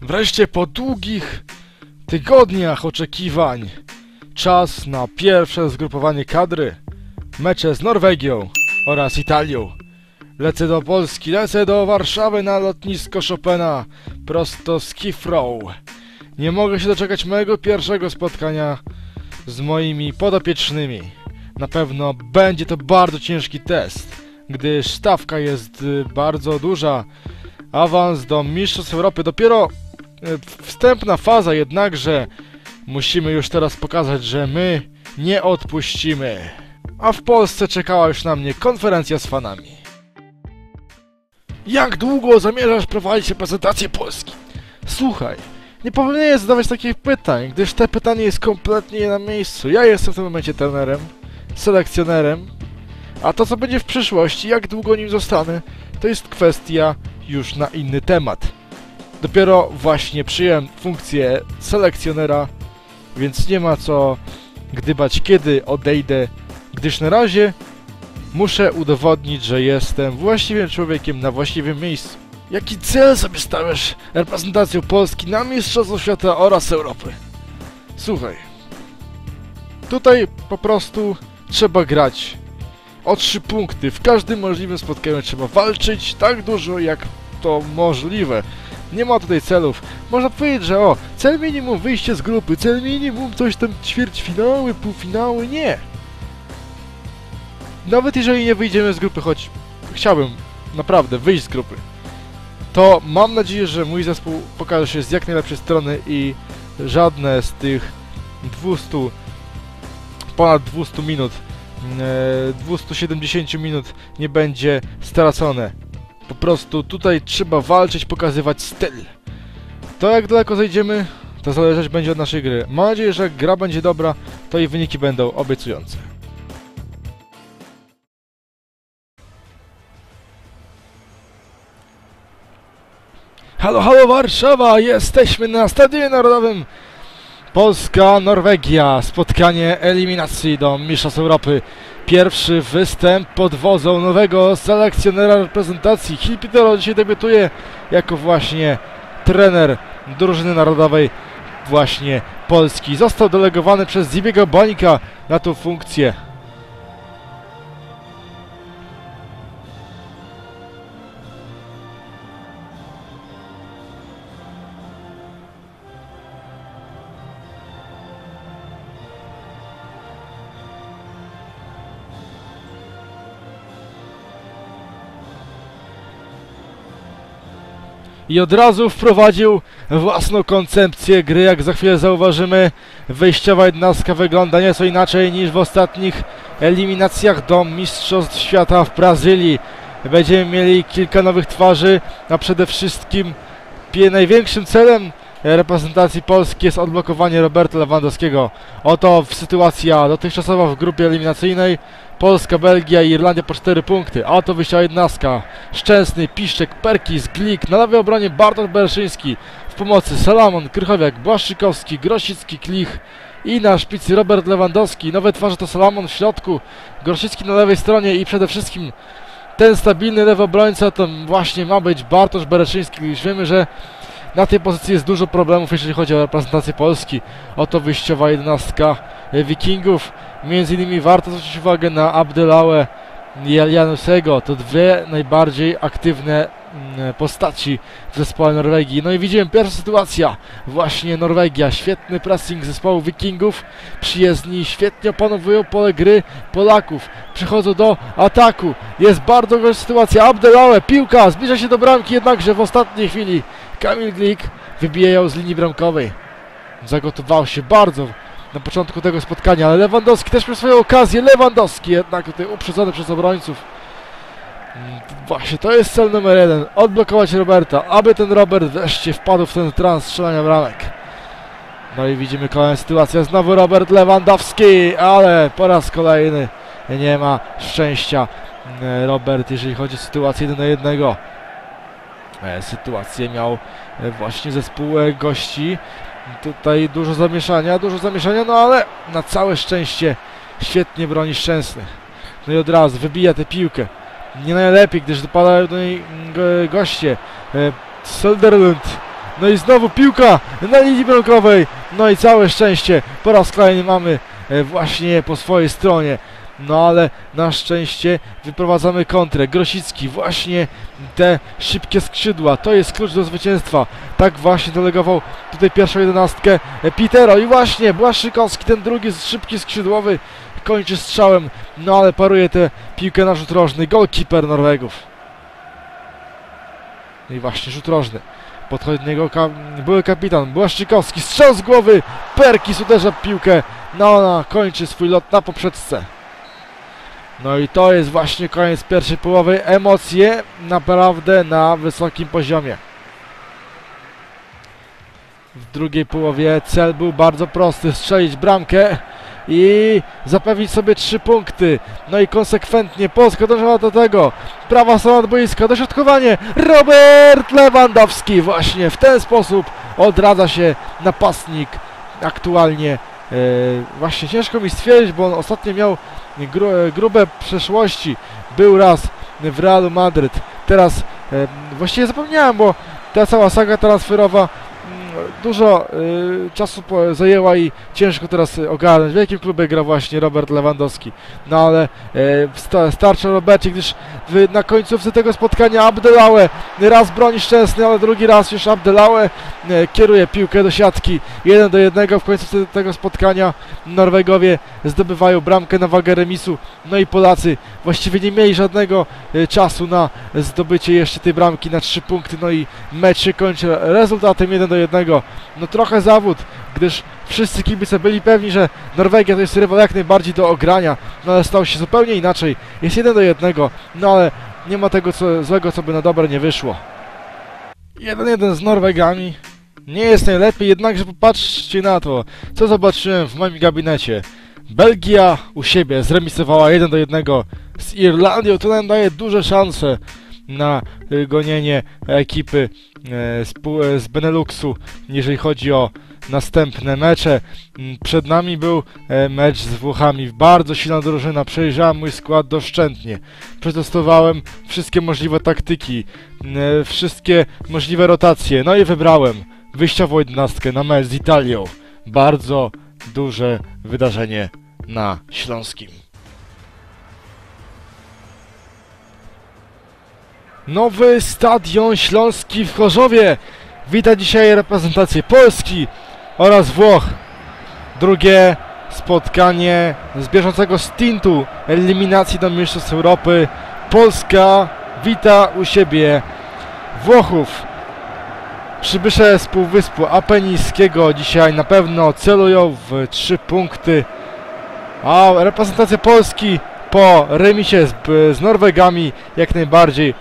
Wreszcie po długich tygodniach oczekiwań czas na pierwsze zgrupowanie kadry. Mecze z Norwegią oraz Italią. Lecę do Polski, lecę do Warszawy na lotnisko Chopina prosto z Heathrow. Nie mogę się doczekać mojego pierwszego spotkania z moimi podopiecznymi. Na pewno będzie to bardzo ciężki test, gdyż stawka jest bardzo duża. Awans do Mistrzostw Europy dopiero wstępna faza, jednakże musimy już teraz pokazać, że my nie odpuścimy. A w Polsce czekała już na mnie konferencja z fanami. Jak długo zamierzasz prowadzić reprezentację Polski? Słuchaj, nie powinieneś zadawać takich pytań, gdyż te pytanie jest kompletnie nie na miejscu. Ja jestem w tym momencie trenerem, selekcjonerem, a to co będzie w przyszłości, jak długo nim zostanę, to jest kwestia już na inny temat. Dopiero właśnie przyjąłem funkcję selekcjonera, więc nie ma co gdybać kiedy odejdę, gdyż na razie muszę udowodnić, że jestem właściwym człowiekiem na właściwym miejscu. Jaki cel sobie stawiasz reprezentacją Polski na Mistrzostwo Świata oraz Europy? Słuchaj, tutaj po prostu trzeba grać o trzy punkty. W każdym możliwym spotkaniu trzeba walczyć tak dużo, jak to możliwe. Nie ma tutaj celów. Można powiedzieć, że o, cel minimum wyjście z grupy, cel minimum coś tam ćwierćfinały, półfinały, nie. Nawet jeżeli nie wyjdziemy z grupy, choć chciałbym naprawdę wyjść z grupy, to mam nadzieję, że mój zespół pokaże się z jak najlepszej strony i żadne z tych 200, ponad 200 minut, e, 270 minut nie będzie stracone. Po prostu tutaj trzeba walczyć, pokazywać styl. To jak daleko zejdziemy, to zależeć będzie od naszej gry. Mam nadzieję, że gra będzie dobra, to i wyniki będą obiecujące. Halo, halo Warszawa! Jesteśmy na Stadionie Narodowym Polska-Norwegia. Spotkanie eliminacji do Mistrzostw Europy. Pierwszy występ pod wozą nowego selekcjonera reprezentacji. Hilpitero dzisiaj debiutuje jako właśnie trener drużyny narodowej właśnie Polski. Został delegowany przez Zibiego Bańka na tą funkcję. I od razu wprowadził własną koncepcję gry, jak za chwilę zauważymy. Wyjściowa jednostka wygląda nieco inaczej niż w ostatnich eliminacjach do Mistrzostw Świata w Brazylii. Będziemy mieli kilka nowych twarzy, a przede wszystkim największym celem reprezentacji Polski jest odblokowanie Roberta Lewandowskiego. Oto sytuacja dotychczasowa w grupie eliminacyjnej. Polska, Belgia i Irlandia po 4 punkty. A oto wyjścia jednostka. Szczęsny, Piszczek, Perkis, Glik. Na lewej obronie Bartosz Bereszyński. W pomocy Salamon, Krychowiak, Błaszczykowski, Grosicki, Klich. I na szpicy Robert Lewandowski. Nowe twarze to Salamon w środku. Grosicki na lewej stronie i przede wszystkim ten stabilny lewy obrońca to właśnie ma być Bartosz Bereszyński. Już wiemy, że na tej pozycji jest dużo problemów, jeżeli chodzi o reprezentację Polski. Oto wyjściowa jednostka e, Wikingów. Między innymi warto zwrócić uwagę na Abdelałę Janusego. To dwie najbardziej aktywne mm, postaci w zespole Norwegii. No i widzimy pierwsza sytuacja. Właśnie Norwegia. Świetny pressing zespołu Wikingów. Przyjezdni świetnie opanowują pole gry Polaków. Przychodzą do ataku. Jest bardzo gorsza sytuacja. Abdelałę, piłka, zbliża się do bramki, jednakże w ostatniej chwili Kamil Glik wybija ją z linii bramkowej. Zagotował się bardzo na początku tego spotkania, ale Lewandowski też miał swoją okazję. Lewandowski jednak tutaj uprzedzony przez obrońców. Mm, Właśnie to jest cel numer jeden. Odblokować Roberta, aby ten Robert wreszcie wpadł w ten trans strzelania bramek. No i widzimy kolejną sytuację. Znowu Robert Lewandowski, ale po raz kolejny nie ma szczęścia. Mm, Robert, jeżeli chodzi o sytuację 1 na 1 e, sytuację miał e, właśnie zespół e, gości. Tutaj dużo zamieszania, dużo zamieszania, no ale na całe szczęście świetnie broni Szczęsny. No i od razu wybija tę piłkę. Nie najlepiej, gdyż dopadają do niej mm, go- goście. E, Söderlund No i znowu piłka na linii bramkowej. No i całe szczęście. Po raz kolejny mamy e, właśnie po swojej stronie. No ale na szczęście wyprowadzamy kontrę. Grosicki, właśnie te szybkie skrzydła, to jest klucz do zwycięstwa. Tak właśnie delegował tutaj pierwszą jedenastkę e, Pitero i właśnie Błaszczykowski, ten drugi szybki skrzydłowy kończy strzałem, no ale paruje tę piłkę na rzut rożny. Golkiper Norwegów. No I właśnie rzut rożny. Podchodzi do niego ka były kapitan Błaszczykowski, strzał z głowy, Perkis uderza piłkę, no ona kończy swój lot na poprzeczce. No i to jest właśnie koniec pierwszej połowy. Emocje naprawdę na wysokim poziomie. W drugiej połowie cel był bardzo prosty. Strzelić bramkę i zapewnić sobie trzy punkty. No i konsekwentnie Polska dążyła do tego. Prawa strona boiska, dośrodkowanie. Robert Lewandowski właśnie w ten sposób odradza się napastnik aktualnie. E, właśnie ciężko mi stwierdzić, bo on ostatnio miał gru, grube przeszłości. Był raz w Realu Madryt. Teraz e, właściwie zapomniałem, bo ta cała saga transferowa dużo y, czasu zajęła i ciężko teraz ogarnąć. W jakim klubie gra właśnie Robert Lewandowski? No ale y, sta, starczy Robercie, gdyż w, na końcówce tego spotkania Abdelaue raz broni Szczęsny, ale drugi raz już Abdelaue y, kieruje piłkę do siatki. Jeden do jednego w końcówce tego spotkania Norwegowie zdobywają bramkę na wagę remisu. No i Polacy właściwie nie mieli żadnego y, czasu na zdobycie jeszcze tej bramki na trzy punkty. No i mecz się kończy rezultatem 1 do 1 no trochę zawód, gdyż wszyscy kibice byli pewni, że Norwegia to jest rywal jak najbardziej do ogrania, no ale stało się zupełnie inaczej. Jest jeden do jednego, no ale nie ma tego co, złego, co by na dobre nie wyszło. Jeden jeden z Norwegami. Nie jest najlepiej, jednakże popatrzcie na to, co zobaczyłem w moim gabinecie. Belgia u siebie zremisowała 1 do 1 z Irlandią, to nam daje duże szanse na gonienie ekipy e, z, e, z Beneluxu, jeżeli chodzi o następne mecze. Mm, przed nami był e, mecz z Włochami. Bardzo silna drużyna. Przejrzałem mój skład doszczętnie. Przetestowałem wszystkie możliwe taktyki, wszystkie możliwe rotacje. No i wybrałem wyjściową jedenastkę na mecz z Italią. Bardzo duże wydarzenie na Śląskim. Nowy Stadion Śląski w Chorzowie wita dzisiaj reprezentację Polski oraz Włoch. Drugie spotkanie z bieżącego stintu eliminacji do Mistrzostw Europy. Polska wita u siebie Włochów. Przybysze z Półwyspu Apenińskiego dzisiaj na pewno celują w trzy punkty, a reprezentacja Polski po remisie z, z Norwegami jak najbardziej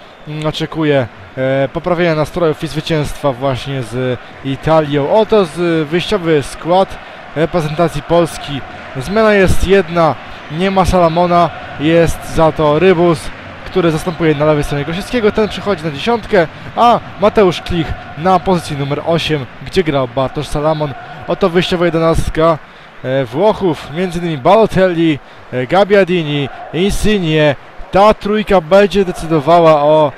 oczekuje e, poprawienia nastrojów i zwycięstwa właśnie z Italią. Oto z wyjściowy skład reprezentacji Polski. Zmiana jest jedna, nie ma Salamona, jest za to Rybus, który zastępuje na lewej stronie Grosieckiego, ten przychodzi na dziesiątkę, a Mateusz Klich na pozycji numer 8, gdzie grał Bartosz Salamon. Oto wyjściowa jedenastka e, Włochów, m.in. Balotelli, e, Gabiadini, Insigne, ta trójka będzie decydowała o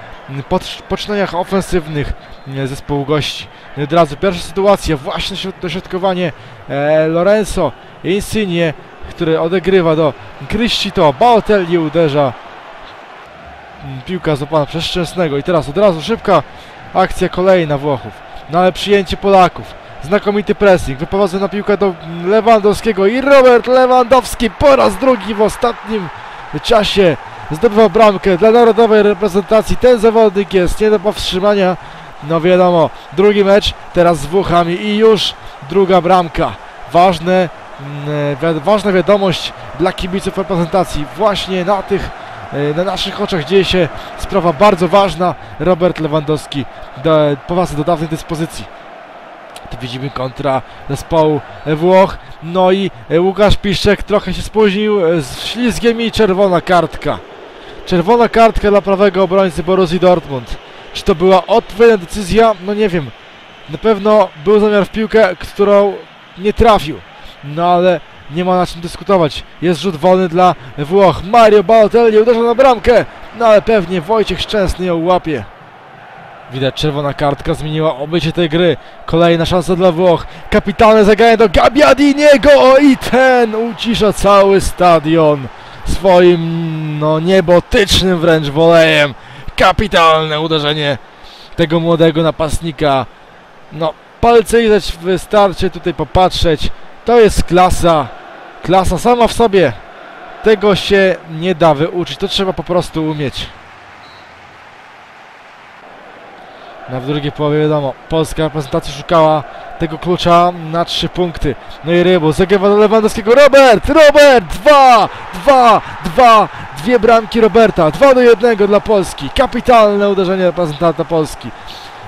poczynaniach ofensywnych zespołu gości. Od razu pierwsza sytuacja, właśnie dośrodkowanie e, Lorenzo Insigne, który odegrywa do Cristito, Balotelli uderza. Piłka złapana przez Szczęsnego i teraz od razu szybka akcja kolejna Włochów. No ale przyjęcie Polaków. Znakomity pressing, wyprowadzę na piłkę do Lewandowskiego i Robert Lewandowski po raz drugi w ostatnim czasie zdobywa bramkę dla narodowej reprezentacji. Ten zawodnik jest nie do powstrzymania. No wiadomo, drugi mecz, teraz z Włochami i już druga bramka. Ważne, mm, ważna wiadomość dla kibiców reprezentacji. Właśnie na tych, e, na naszych oczach dzieje się sprawa bardzo ważna. Robert Lewandowski do, powraca do dawnej dyspozycji. Widzimy kontra zespołu Włoch. No i Łukasz Piszczek trochę się spóźnił z ślizgiem i czerwona kartka. Czerwona kartka dla prawego obrońcy Borussii Dortmund. Czy to była odpowiednia decyzja? No nie wiem. Na pewno był zamiar w piłkę, którą nie trafił. No ale nie ma na czym dyskutować. Jest rzut wolny dla Włoch. Mario Balotelli uderza na bramkę. No ale pewnie Wojciech Szczęsny ją łapie. Widać, czerwona kartka zmieniła obycie tej gry. Kolejna szansa dla Włoch. Kapitalne zagranie do Gabiadiniego o, i ten ucisza cały stadion swoim, no niebotycznym wręcz wolejem. Kapitalne uderzenie tego młodego napastnika. No, palce widać wystarczy tutaj popatrzeć. To jest klasa. Klasa sama w sobie. Tego się nie da wyuczyć. To trzeba po prostu umieć. Na drugiej połowie wiadomo, polska reprezentacja szukała tego klucza na trzy punkty. No i Rybu, zagrywa do Lewandowskiego, Robert, Robert, dwa, dwa, dwa, dwie bramki Roberta, dwa do jednego dla Polski. Kapitalne uderzenie reprezentanta Polski.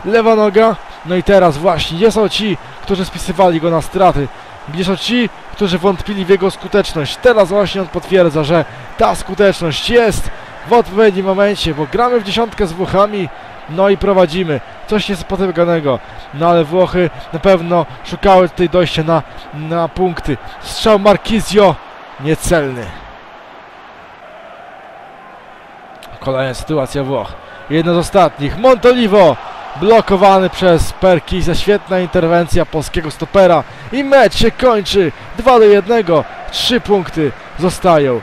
Lewa noga, no i teraz właśnie, gdzie są ci, którzy spisywali go na straty? Gdzie są ci, którzy wątpili w jego skuteczność? Teraz właśnie on potwierdza, że ta skuteczność jest w odpowiednim momencie, bo gramy w dziesiątkę z Włochami, no i prowadzimy. Coś niespotykanego. No ale Włochy na pewno szukały tutaj dojścia na, na punkty. Strzał Marquisio niecelny. Kolejna sytuacja Włoch. Jedna z ostatnich. Montolivo blokowany przez Perkisa. Świetna interwencja polskiego stopera. I mecz się kończy. 2 do 1. Trzy punkty zostają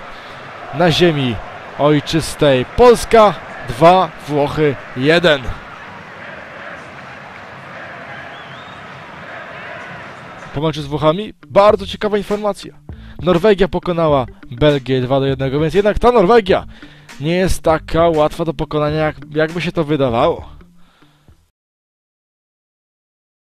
na ziemi ojczystej. Polska 2, Włochy 1. Po meczu z Włochami bardzo ciekawa informacja. Norwegia pokonała Belgię 2 do 1, więc jednak ta Norwegia nie jest taka łatwa do pokonania, jak, jakby się to wydawało.